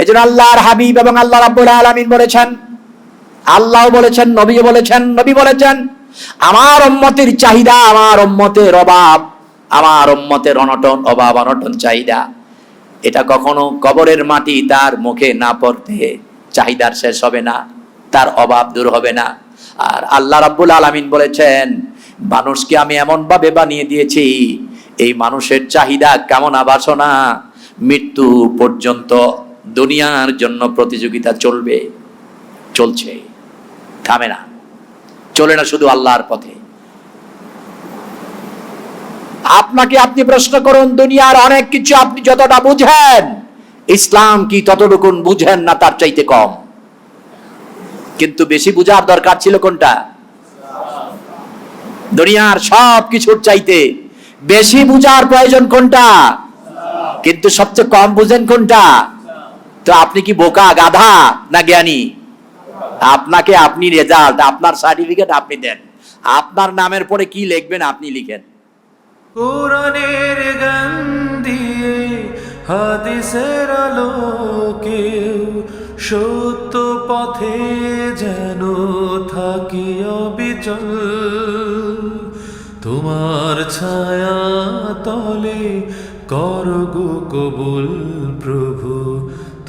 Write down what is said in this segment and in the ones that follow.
এই আল্লাহর হাবিব এবং আল্লাহ রাব্বুল আলামিন বলেছেন, আল্লাহ বলেছেন, নবী বলেছেন নবী বলেছেন, আমার উম্মতের চাহিদা আমার উম্মতের অভাব, আমার উম্মতের অনটন, অভাব, অনটন চাহিদা। এটা কখনো কবরের মাটি তার মুখে না পড়তে চাহিদার শেষ হবে না, তার অভাব দূর হবে না। আর আল্লাহ রাব্বুল আলামিন বলেছেন, মানুষকে আমি এমন ভাবে বানিয়ে দিয়েছি, এই মানুষের চাহিদা কেমন বাসনা মৃত্যু পর্যন্ত দুনিয়ার জন্য প্রতিযোগিতা চলবে, চলছে। থামে না। চলে না শুধু আল্লাহর পথে। আপনাকে আপনি প্রশ্ন করুন, দুনিয়ার অনেক কিছু আপনি যতটা বুঝেন, ইসলাম কি ততটুকুন বুঝেন না তার চাইতে কম? কিন্তু বেশি বুঝার দরকার ছিল কোনটা? দুনিয়ার সব কিছুর চাইতে বেশি বুঝার প্রয়োজন কোনটা? কিন্তু সবচেয়ে কম বুঝেন কোনটা? তো আপনি কি বোকা, গাধা না জ্ঞানী? আপনাকে আপনি রেজাল্ট, আপনার সার্টিফিকেট আপনি দেন। আপনার নামের পরে কি লিখবেন আপনি লিখেন। কোরআনের গান হাদিসের আলোকে সত্য পথে যেন থাকি অবিচল। তোমার ছায়া তলে করগো কবুল প্রভু।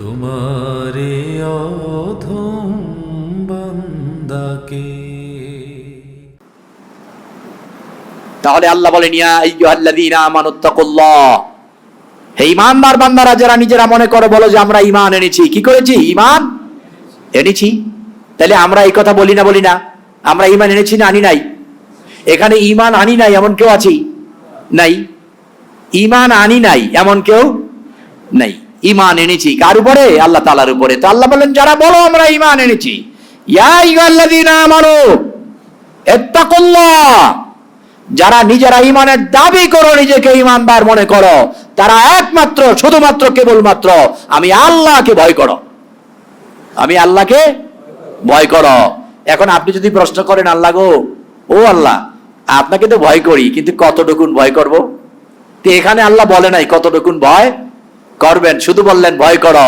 তোমারে অধম তাহলে আল্লাহ বলেন, ইয়া বান্দারা, যারা নিজেরা মনে বলো যে আমরা ঈমান এনেছি। কি করেছি? ঈমান এনেছি। তাহলে আমরা এই কথা বলি না বলি না। আমরা ঈমান এনেছি না, আনি নাই। এখানে ঈমান আনি নাই, এমন কেউ আছি? নাই। ঈমান আনি নাই, এমন কেউ নাই। ঈমান এনেছি। কার উপরে? আল্লাহ তালার উপরে। তো আল্লাহ বলেন, যারা বলো, আমরা ইমান এনেছি। যারা নিজেরা ইমানের দাবি করো, নিজেকে ইমানদার মনে করো, তারা একমাত্র, শুধুমাত্র, কেবলমাত্র, আমি আল্লাহকে ভয় করো। আমি আল্লাহকে ভয় করো। এখন আপনি যদি প্রশ্ন করেন, আল্লাহ গো, ও আল্লাহ, আপনাকে তো ভয় করি, কিন্তু কতটুকুন ভয় করব? তো এখানে আল্লাহ বলে নাই কতটুকুন ভয়। করবেন, শুধু বললেন, ভয় করো।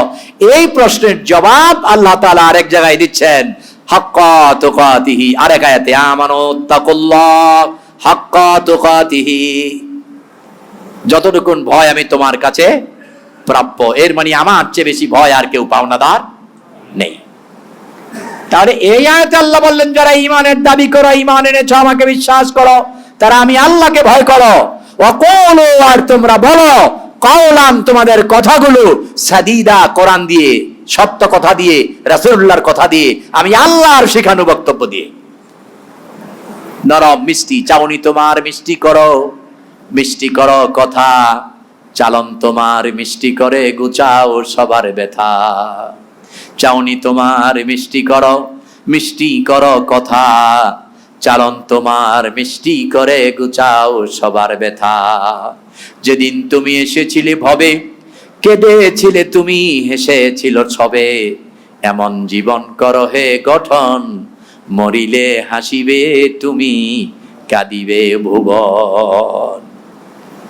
এই প্রশ্নের জবাব আল্লাহ তাআলা আরেক জায়গায় দিচ্ছেন, হাক্কা আরেক আয়াতে, আমানু তাকুল্লাহ, হাক্কা যতটুকুন ভয় আমি তোমার কাছে প্রাপ্য, এর মানে আমার চেয়ে বেশি ভয় আর কেউ পাওনাদার নেই। তাহলে এই আয়াতে আল্লাহ বললেন, যারা ইমানের দাবি করো ইমান এনেছো, আমাকে বিশ্বাস করো, তারা আমি আল্লাহকে ভয় করো। অকৌলো আর তোমরা বলো কওলান তোমাদের কথাগুলো? সাদিদা কোরআন দিয়ে, সত্য কথা দিয়ে, রাসূলুল্লাহর কথা দিয়ে, আমি আল্লাহর শেখানো বক্তব্য দিয়ে। নরম মিষ্টি, চাউনি তোমার মিষ্টি করো। মিষ্টি করো কথা, চালন তোমার মিষ্টি করে গুচাও সবার ব্যথা। চাউনি তোমার মিষ্টি করো মিষ্টি করো কথা। চালন তোমার মিষ্টি করে গুচাও সবার ব্যথা। যেদিন তুমি এসেছিলে ভবে, কেঁদেছিলে তুমি, হেসেছিল ছবে। এমন জীবন করো হে গঠন, মরিলে হাসিবে তুমি, কাঁদিবে ভুবন।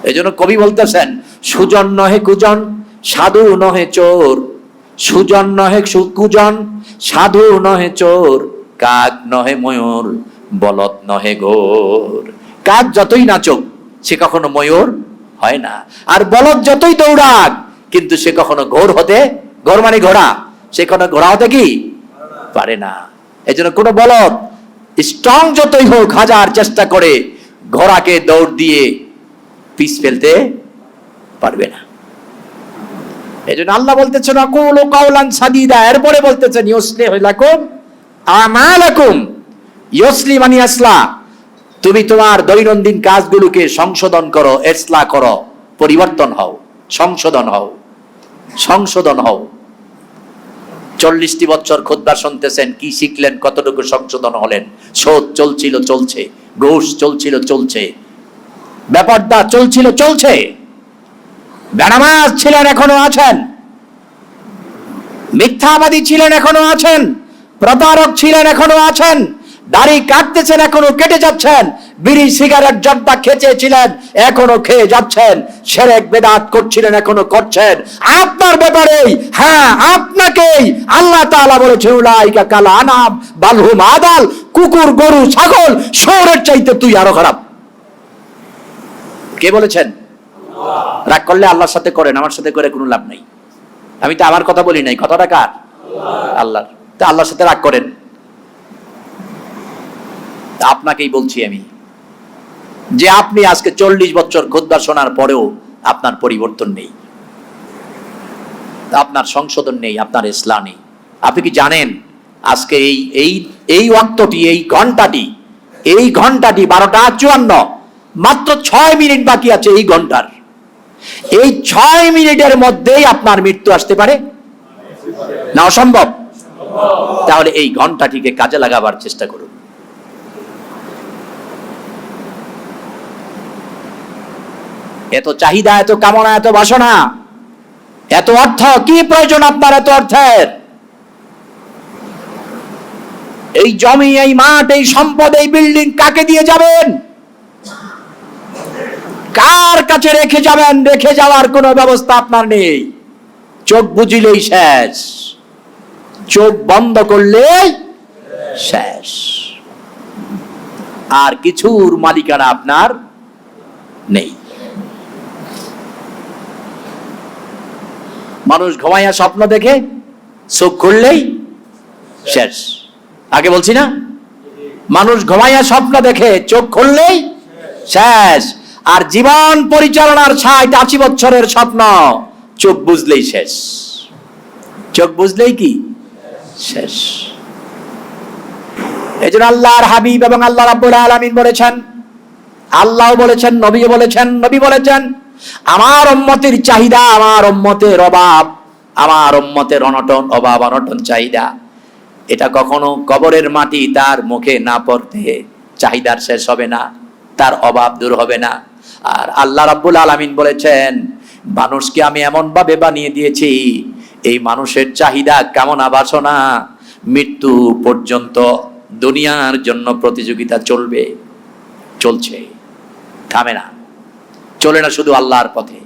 এই জন্য কবি বলতেছেন, সুজন নহে কুজন, সাধু নহে চোর। সুজন নহে কুজন, সাধু নহে চোর, কাক নহে ময়ূর। বলদ নহে গোর কাক যতই নাচুক, সে কখনো ময়ূর হয় না। আর বলদ যতই দৌড়াক, কিন্তু সে কখনো ঘোর হতে, ঘোর মানে ঘোড়া, সে কখনো ঘোড়া হতে কি? পারে না। এই জন্য কোনো বলদ স্ট্রং যতই হোক, হাজার চেষ্টা করে ঘোড়াকে দৌড় দিয়ে পিস ফেলতে পারবে না। এই জন্য আল্লাহ বলতেছেন, অকুল কাউলান সাদিদা। এরপরে বলতেছেন ইউসলি হইলাকুম আমালাকুম। ইউসলি মানি আসলা, তুমি তোমার দৈনন্দিন কাজগুলোকে সংশোধন করো, এসলা করো, পরিবর্তন হও, সংশোধন হও সংশোধন হও। চল্লিশটি বছর খুদ্া শুনতেছেন, কি শিখলেন, কতটুকু সংশোধন হলেন? শোধ চলছিল, চলছে, ঘুষ চলছিল, চলছে। ব্যাপারটা চলছিল, চলছে। বেনামাজ ছিলেন, এখনও আছেন। মিথ্যাবাদী ছিলেন, এখনও আছেন। প্রতারক ছিলেন, এখনও আছেন। দাড়ি কাটতেছেন এখনও কেটে যাচ্ছেন। বিড়ি সিগারেট জর্দা খেচেছিলেন এখনও খেয়ে যাচ্ছেন। সেরেক বেদাত করছিলেন এখনও করছেন। আপনার ব্যাপারেই হ্যাঁ আপনাকেই আল্লাহ তাআলা বলেছেন উলাইকা কাল আনাম বালহুম আদাল কুকুর গরু ছাগল শহরের চাইতে তুই আরও খারাপ। কে বলেছেন? রাগ করলে আল্লাহর সাথে করেন আমার সাথে করে কোনো লাভ নাই। আমি তো আমার কথা বলি নাই কথাটা কার? আল্লাহর। তা আল্লাহর সাথে রাগ করেন। আপনাকেই বলছি আমি যে আপনি আজকে চল্লিশ বছর খোদ্দার শোনার পরেও আপনার পরিবর্তন নেই। আপনার সংশোধন নেই, আপনার ইসলাম নেই। আপনি কি জানেন আজকে এই এই এই ওয়াক্তটি, এই ঘন্টাটি এই ঘন্টাটি বারোটা চুয়ান্ন, মাত্র ছয় মিনিট বাকি আছে এই ঘণ্টার এই ছয় মিনিটের মধ্যেই আপনার মৃত্যু আসতে পারে? না, অসম্ভব। তাহলে এই ঘন্টাটিকে কাজে লাগাবার চেষ্টা করুন। এত চাহিদা, এত কামনা, এত বাসনা, এত অর্থ, কি প্রয়োজন আপনার এত অর্থের? এই জমি, এই মাঠ, এই সম্পদ, এই বিল্ডিং কাকে দিয়ে যাবেন? কার কাছে রেখে যাবেন? রেখে যাওয়ার কোনো ব্যবস্থা আপনার নেই। চোখ বুঝিলেই শেষ। চোখ বন্ধ করলে শেষ। আর কিছুর মালিকানা আপনার নেই। মানুষ ঘুমাইয়া স্বপ্ন দেখে, চোখ খুললেই শেষ। আগে বলছি না? মানুষ ঘুমাইয়া স্বপ্ন দেখে, চোখ খুললেই শেষ। আর জীবন পরিচালনার ষাট আশি বছরের স্বপ্ন, চোখ বুঝলেই শেষ। চোখ বুঝলেই কি? শেষ। এই জন্য আল্লাহর হাবিব এবং আল্লাহ রাব্বুল আলামিন বলেছেন আল্লাহ বলেছেন নবী বলেছেন নবী বলেছেন আমার উম্মতের চাহিদা, আমার উম্মতের অভাব, আমার উম্মতের অনটন, অভাব, অনটন চাহিদা। এটা কখনো কবরের মাটি তার মুখে না পড়তে চাহিদার শেষ হবে না, তার অভাব দূর হবে না। আর আল্লাহ রাব্বুল আলামিন বলেছেন, মানুষকে আমি এমন ভাবে বানিয়ে দিয়েছি, এই মানুষের চাহিদা কামনা বাসনা মৃত্যু পর্যন্ত দুনিয়ার জন্য প্রতিযোগিতা চলবে, চলছে, থামে না। চলে না শুধু আল্লাহর পথে।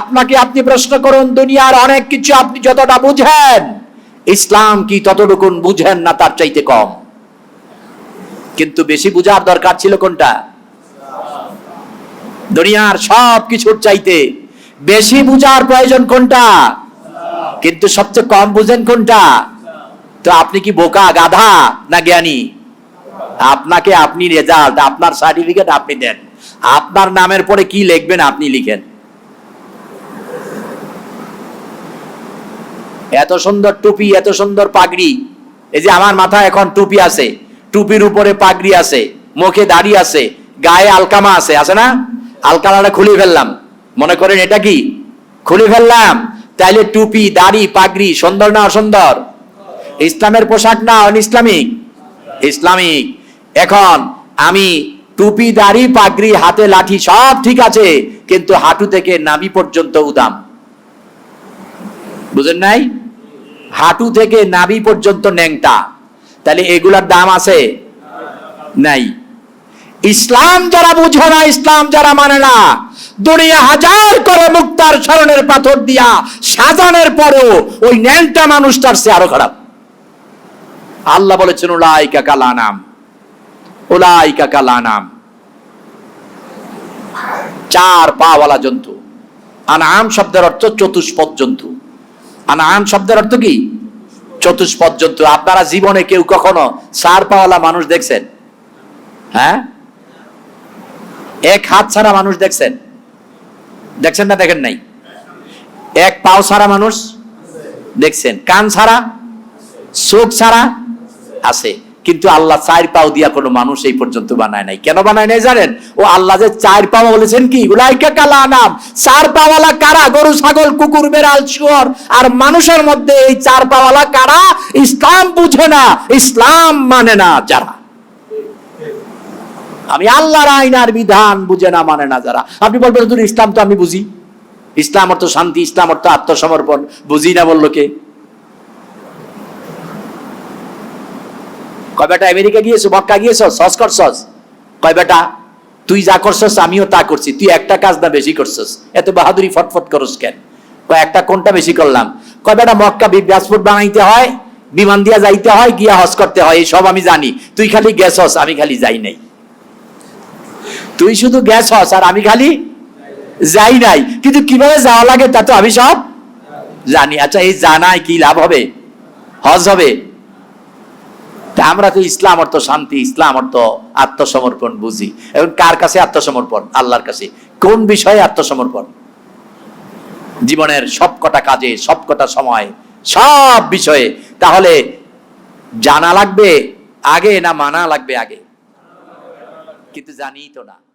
আপনাকে আপনি প্রশ্ন করুন, দুনিয়ার অনেক কিছু আপনি যতটা বুঝেন, ইসলাম কি ততটুকুন বুঝেন না তার চাইতে কম? কিন্তু বেশি বুঝার দরকার ছিল কোনটা? দুনিয়ার সব কিছুর চাইতে বেশি বুঝার প্রয়োজন কোনটা? কিন্তু সবচেয়ে কম বুঝেন কোনটা? তো আপনি কি বোকা, গাধা না জ্ঞানী? আপনাকে আপনি রেজাল্ট আপনার সার্টিফিকেট আপনি দেন। আপনার নামের পরে কি লিখবেন আপনি লিখেন। এত সুন্দর টুপি, এত সুন্দর পাগড়ি। এই যে আমার মাথায় এখন টুপি আছে, টুপির উপরে পাগড়ি আছে, মুখে দাড়ি আছে, গায়ে আলকামা আছে আছে না? আলকামাটা খুলে ফেললাম। মনে করেন এটা কি? খুলে ফেললাম। তাইলে টুপি, দাড়ি, পাগড়ি, সুন্দর না অসুন্দর? ইসলামের পোশাক না অন ইসলামিক? ইসলামিক। এখন আমি টুপি, দাড়ি, পাগড়ি, হাতে লাঠি সব ঠিক আছে, কিন্তু হাঁটু থেকে নাভি পর্যন্ত উদাম। বুঝেন নাই? হাঁটু থেকে নাভি পর্যন্ত ন্যাংটা। তাহলে এগুলার দাম আছে? নাই। ইসলাম যারা বুঝে না, ইসলাম যারা মানে না, দুনিয়া হাজার করে মুক্তার স্মরণের পাথর দিয়া সাজানের পরেও ওই ন্যাংটা মানুষটার সে আরও খারাপ। আল্লাহ বলেছেন ওলাইকা কালানাম ওলাইকা কালানাম। চার পাওয়ালা জন্তু। আনাম শব্দের অর্থ চতুষ্পদ জন্তু। আনাম শব্দের অর্থ কি? চতুষ্পদ জন্তু। আপনারা জীবনে কেউ কখনো চার পাওয়ালা মানুষ দেখছেন? হ্যাঁ? এক হাত ছাড়া মানুষ দেখছেন? দেখছেন না দেখেন নাই? এক পাও ছাড়া মানুষ দেখছেন। কান ছাড়া? চোখ ছাড়া? আছে। কিন্তু আল্লাহ চার পাও দিয়া কোনো মানুষ এই পর্যন্ত বানায় নাই। কেন বানায় নাই জানেন? ও আল্লাহ যে চার পাও বলেছেন কি? উলাইকা কালা নাম চার পাওয়ালা কারা? গরু, ছাগল, কুকুর, বেড়াল, শুয়োর। আর মানুষের মধ্যে এই চার পাওয়ালা কারা? ইসলাম বুঝে না, ইসলাম মানে না যারা। আমি আল্লাহর আইন আর বিধান বুঝে না মানে না যারা। আপনি বলবেন ইসলাম তো আমি বুঝি। ইসলাম অর্থ শান্তি, ইসলাম অর্থ আত্মসমর্পণ। বুঝি না বলল কে? কয় বেটা, আমেরিকা গিয়েছো, মক্কা গিয়েছো? সস করছস কয় বেটা, তুই যা করছস, আমিও তা করছি। তুই একটা কাজ না বেশি করছস। এত বাহাদুরি ফটফট করস কেন? কয়, একটা কোনটা বেশি করলাম? কয় বেটা, মক্কা পাসপোর্ট বানাইতে হয়, বিমান দিয়া যাইতে হয়, গিয়া হজ করতে হয়, এই সব আমি জানি। তুই খালি গেছস আমি খালি যাই নাই। তুই শুধু গ্যাস হস, আর আমি খালি যাই নাই। কিন্তু কীভাবে যাওয়া লাগে তা তো আমি সব জানি। আচ্ছা এই জানায় কি লাভ হবে? হজ হবে? তা আমরা তো ইসলাম অর্থ শান্তি, ইসলাম অর্থ আত্মসমর্পণ বুঝি। এবং কার কাছে আত্মসমর্পণ? আল্লাহর কাছে। কোন বিষয়ে আত্মসমর্পণ? জীবনের সবকটা কাজে, সবকটা সময়, সব বিষয়ে। তাহলে জানা লাগবে আগে না মানা লাগবে আগে? কিন্তু জানি তো না।